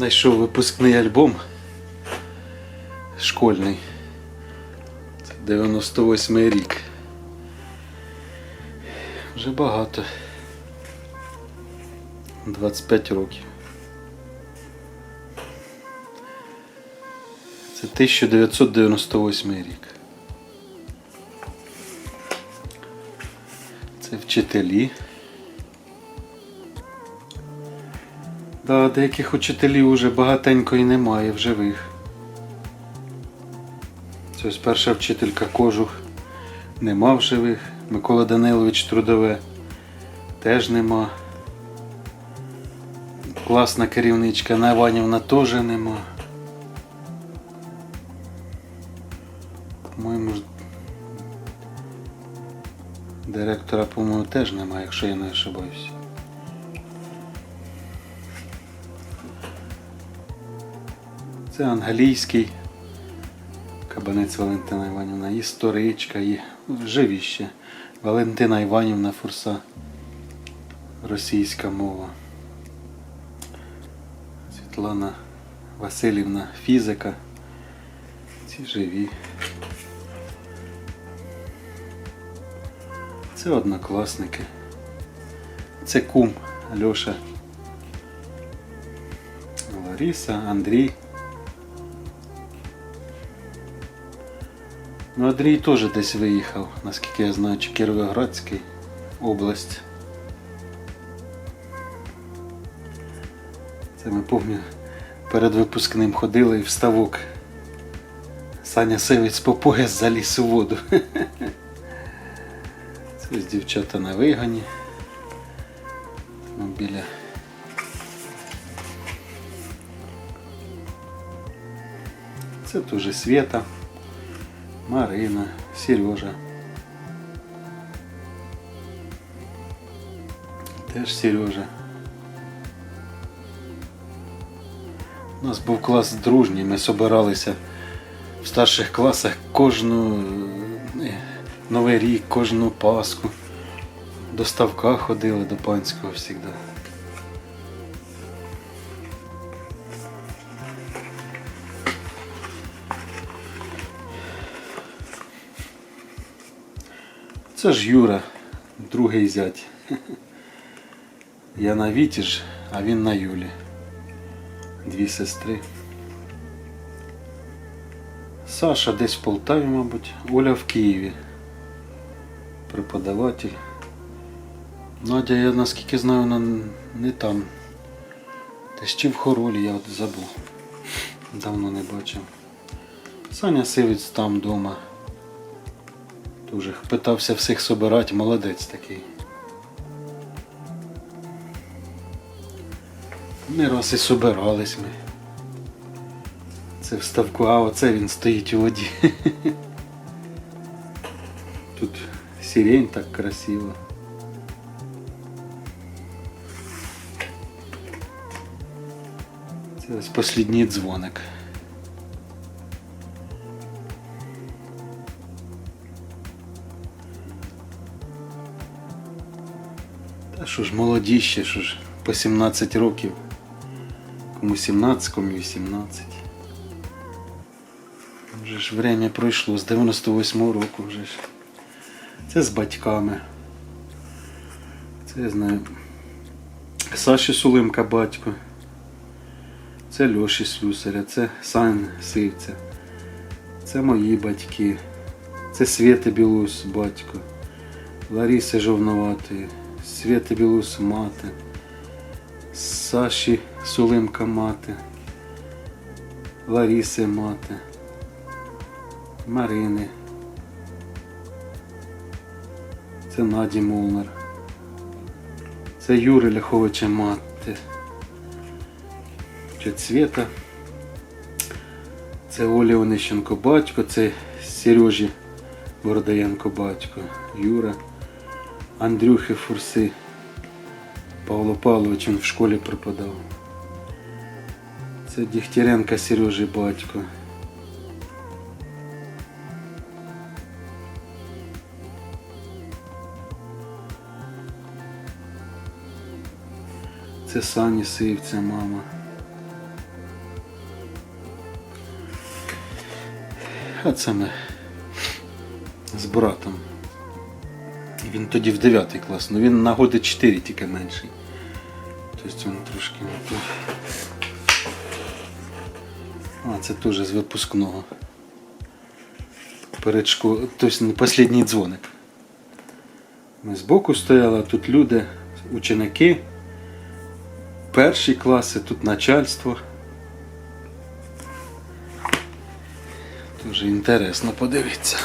Знайшов випускний альбом школьний. Це 98 рік. Вже багато. 25 років. Це 1998 рік. Це вчителі. Да, деяких учителів уже багатенько і немає в живих. Це перша вчителька кожух нема в живих. Микола Данилович Трудове теж нема. Класна керівничка Наванівна теж нема. По-моєму, директора, по-моєму, теж немає, якщо я не ошибаюсь. Це англійський кабанець Валентина Іванівна, історичка і живіще. Валентина Іванівна Фурса. Російська мова. Світлана Васильівна фізика. Ці живі. Це однокласники. Це кум Льоша. Лариса, Андрій. Ну, Андрій теж десь виїхав, наскільки я знаю, чи Кіровоградський область. Це ми пам'ятаю, перед випускним ходили і в ставок. Саня Сивець по пояс заліз у воду. Це дівчата на вигані. Ну, біля. Це теж Света, Марина, Сережа. Теж Сережа. У нас був клас дружній, ми собиралися в старших класах кожну е, Новий рік, кожну Пасху. До ставка ходили до панського завжди. Це ж Юра, другий зять. Я на Віті ж, а він на Юлі. Дві сестри. Саша десь в Полтаві, мабуть, Оля в Києві. Преподаватель. Надя, я наскільки знаю, вона не там. Десь чи в хоролі, я от забув. Давно не бачив. Саня Сивець там вдома. Дуже питався всіх собирати, молодець такий. Не раз і собирались ми. Це в ставку, а оце він стоїть у воді. Тут сирень так красиво. Це ось послідній дзвоник. Що ж молоді ще, що ж по 17 років. Кому 17, кому 18. Вже ж время пройшло з 98 року вже ж. Це з батьками. Це я знаю. Саші Сулимка батько. Це Льоші Слюсаря, це Сан Сивця. Це мої батьки. Це Свєта Білус батько. Лариси Жовноватої. Свєта Білус мати. Саші Сулимка мати. Лариси мати. Марини. Це Наді Молнер. Це Юри Ляховича мати. Це Цвєта. Це Оля Онищенко батько, це Сережі Бородаєнко батько, Юра, Андрюхи Фурси Павло Павлович він в школі преподав. Це Дігтяренка Сережі батько. Це Сані Сивця, мама. А це ми з братом. Він тоді в 9 клас, ну він на годи 4 тільки менший. Тобто він трошки не той. А, це теж з випускного. Перед школою, тобто не останній дзвоник. Ми збоку стояли, а тут люди, ученики, перші класи, тут начальство. Дуже інтересно подивитися.